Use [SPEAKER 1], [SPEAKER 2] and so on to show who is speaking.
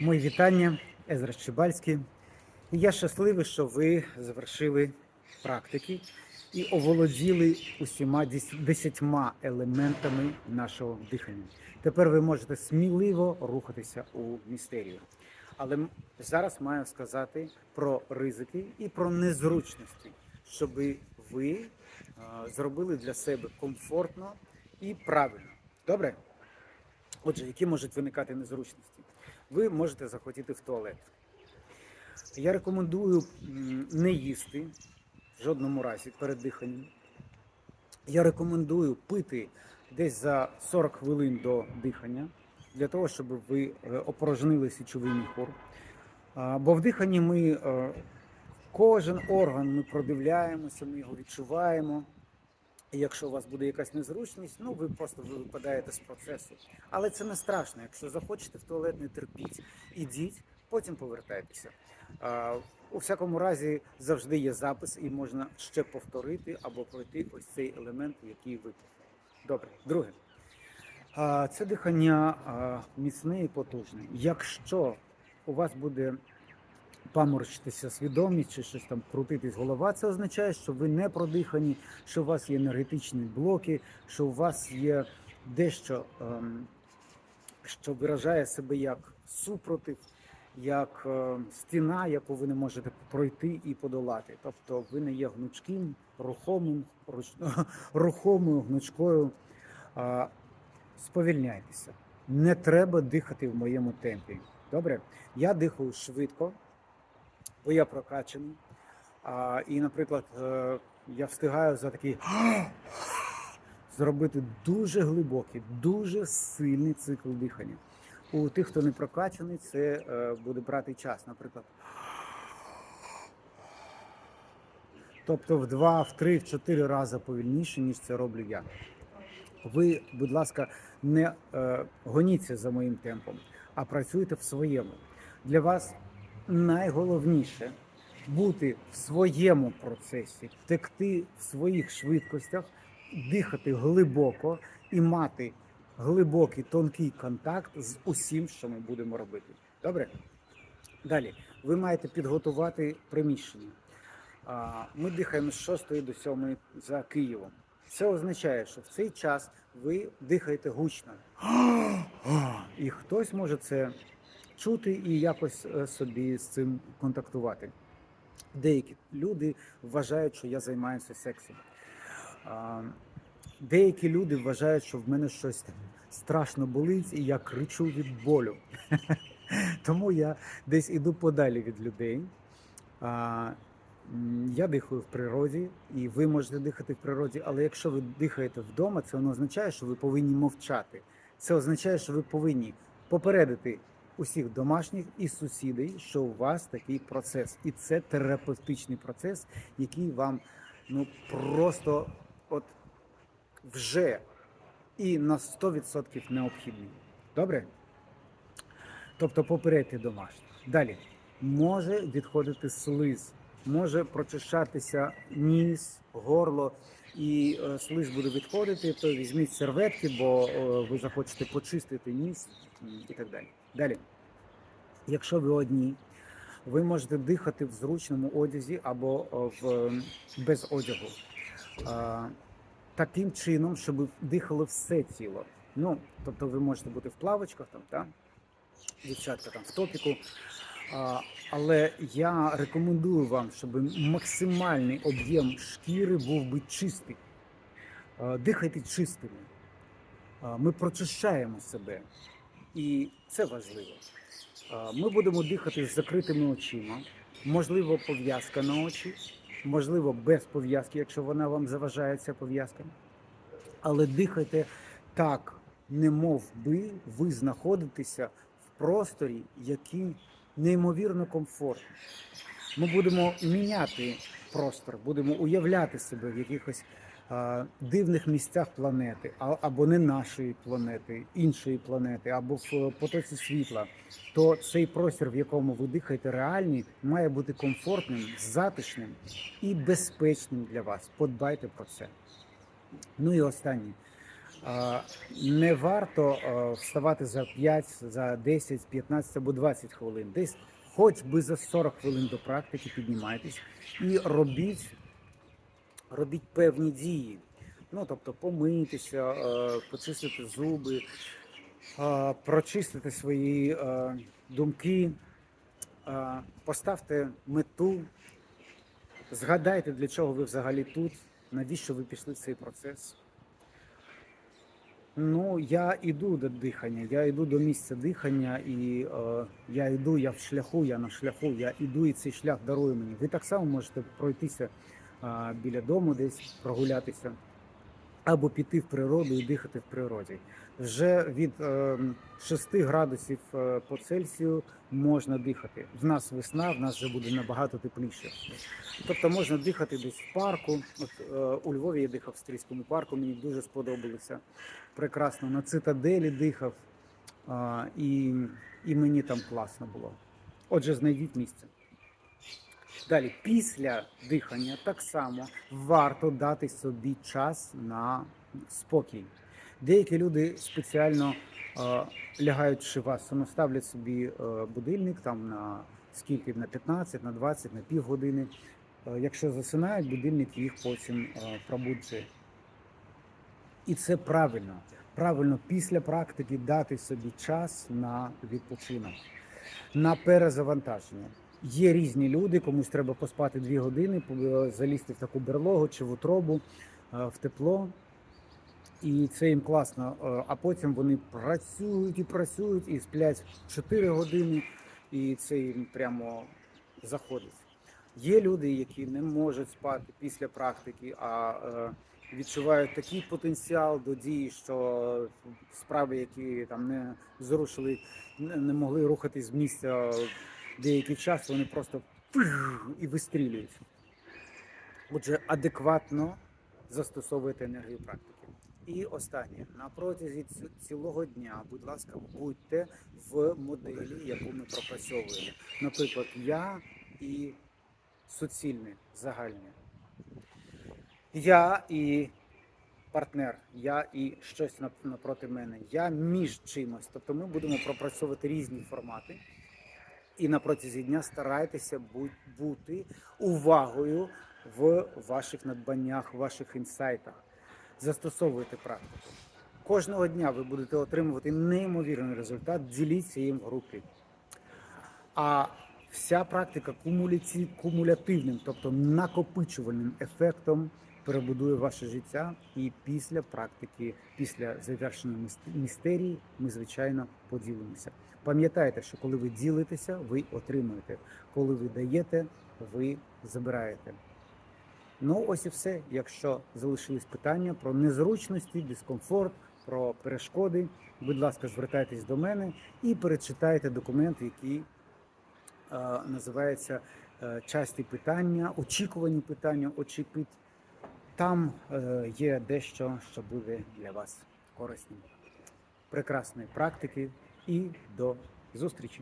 [SPEAKER 1] Мої вітання, Езра Щебальський. Я щасливий, що ви завершили практики і оволоділи усіма десятьма елементами нашого дихання. Тепер ви можете сміливо рухатися у містерію. Але зараз маю сказати про ризики і про незручності, щоб ви зробили для себе комфортно і правильно. Добре? Отже, які можуть виникати незручності? Ви можете захотіти в туалет. Я рекомендую не їсти в жодному разі перед диханням. Я рекомендую пити десь за 40 хвилин до дихання, для того, щоб ви е, опорожнили січовий міхур. Бо в диханні ми е, кожен орган ми продивляємося, ми його відчуваємо. Якщо у вас буде якась незручність, ну ви просто ви випадаєте з процесу. Але це не страшно. Якщо захочете в туалет, не терпіть, ідіть, потім повертайтеся. А, у всякому разі, завжди є запис, і можна ще повторити або пройти ось цей елемент, який ви. Добре, друге. А, Це дихання а, міцне і потужне. Якщо у вас буде паморочитися свідомість чи щось там крутитись голова, це означає, що ви не продихані, що у вас є енергетичні блоки, що у вас є дещо, ем, що виражає себе як супротив, як е, стіна, яку ви не можете пройти і подолати. Тобто ви не є гнучким, рухомим, рухомою гнучкою. Сповільняйтеся. Не треба дихати в моєму темпі. Добре? Я дихаю швидко, бо я прокачаний. А, і, наприклад, е, я встигаю за такий зробити дуже глибокий, дуже сильний цикл дихання. У тих, хто не прокачаний, це е, буде брати час. Наприклад, тобто в два, в три, в чотири рази повільніше, ніж це роблю я. Ви, будь ласка, не е, гоніться за моїм темпом, а працюйте в своєму. Для вас найголовніше бути в своєму процесі, текти в своїх швидкостях, дихати глибоко і мати глибокий тонкий контакт з усім, що ми будемо робити. Добре? Далі, ви маєте підготувати приміщення. Ми дихаємо з 6 до 7 за Києвом. Це означає, що в цей час ви дихаєте гучно. І хтось може це чути і якось е, собі з цим контактувати. Деякі люди вважають, що я займаюся сексом. Деякі люди вважають, що в мене щось там страшно болить, і я кричу від болю. Тому я десь іду подалі від людей. Я дихаю в природі, і ви можете дихати в природі, але якщо ви дихаєте вдома, це не означає, що ви повинні мовчати. Це означає, що ви повинні попередити усіх домашніх і сусідів, що у вас такий процес. І це терапевтичний процес, який вам ну просто от вже і на 100% необхідний. Добре? Тобто попередьте домашніх. Далі може відходити слиз, може прочищатися ніс, горло, і е, слиз буде відходити, то візьміть серветки, бо е, ви захочете почистити ніс і так далі. Далі, якщо ви одні, ви можете дихати в зручному одязі або е, в, без одягу. Таким чином, щоб дихало все тіло. Ну, тобто ви можете бути в плавочках там, так? дівчатка там в топіку. Але я рекомендую вам, щоб максимальний об'єм шкіри був би чистий. Дихайте чистими. Ми прочищаємо себе. І це важливо. Ми будемо дихати з закритими очима. Можливо, пов'язка на очі, можливо, без пов'язки, якщо вона вам заважає ця пов'язка. Але дихайте так, не мов би ви знаходитеся в просторі, який неймовірно комфортний. Ми будемо міняти простор, будемо уявляти себе в якихось а, дивних місцях планети, а- або не нашої планети, іншої планети, або в потоці світла. То цей простір, в якому ви дихаєте, реальний, має бути комфортним, затишним і безпечним для вас. Подбайте про це. Ну і останнє. Не варто вставати за 5, за 10, 15 або 20 хвилин. Десь хоч би за 40 хвилин до практики піднімайтесь і робіть, робіть певні дії. Ну, тобто помитися, почистити зуби, прочистити свої думки, поставте мету, згадайте, для чого ви взагалі тут, навіщо ви пішли в цей процес. Ну, я йду до дихання, я йду до місця дихання, і е, я йду, я в шляху, я на шляху, я йду, і цей шлях дарує мені. Ви так само можете пройтися е, біля дому, десь прогулятися, або піти в природу і дихати в природі. Вже від е, 6 градусів е, по Цельсію можна дихати. В нас весна, в нас вже буде набагато тепліше. Тобто можна дихати десь в парку. От е, у Львові я дихав в стрільському парку, мені дуже сподобалося. Прекрасно на цитаделі дихав, і, і мені там класно було. Отже, знайдіть місце. Далі, після дихання так само варто дати собі час на спокій. Деякі люди спеціально е, лягають шивасану, ставлять собі е, будильник там на скільки на 15, на 20, на півгодини. Е, якщо засинають, будильник їх потім е, пробуджує. І це правильно. Правильно після практики дати собі час на відпочинок, на перезавантаження. Є різні люди, комусь треба поспати дві години, по- залізти в таку берлогу чи в утробу, е, в тепло. І це їм класно. Е, А потім вони працюють і працюють і сплять 4 години, і це їм прямо заходить. Є люди, які не можуть спати після практики, а е, відчувають такий потенціал до дії, що справи, які там не зрушили, не могли рухатись з місця деякий час, вони просто і вистрілюють. Отже, адекватно застосовуйте енергію практики. І останнє на протязі цілого дня, будь ласка, будьте в моделі, яку ми пропрацьовуємо. Наприклад, я і суцільне, загальне. Я і партнер, я і щось напроти мене. Я між чимось. Тобто ми будемо пропрацьовувати різні формати. І на протязі дня старайтеся бути увагою в ваших надбаннях, в ваших інсайтах. Застосовуйте практику. Кожного дня ви будете отримувати неймовірний результат. Діліться їм в групі. А вся практика кумулятивним, тобто накопичувальним ефектом перебудує ваше життя. І після практики, після завершення міс- містерії, ми звичайно поділимося. Пам'ятайте, що коли ви ділитеся, ви отримуєте. Коли ви даєте, ви забираєте. Ну, ось і все. Якщо залишились питання про незручності, дискомфорт, про перешкоди, будь ласка, звертайтесь до мене і перечитайте документ, який е, називається е, часті питання, очікувані питання, очікують. Там е, є дещо, що буде для вас корисним. Прекрасної практики і до зустрічі!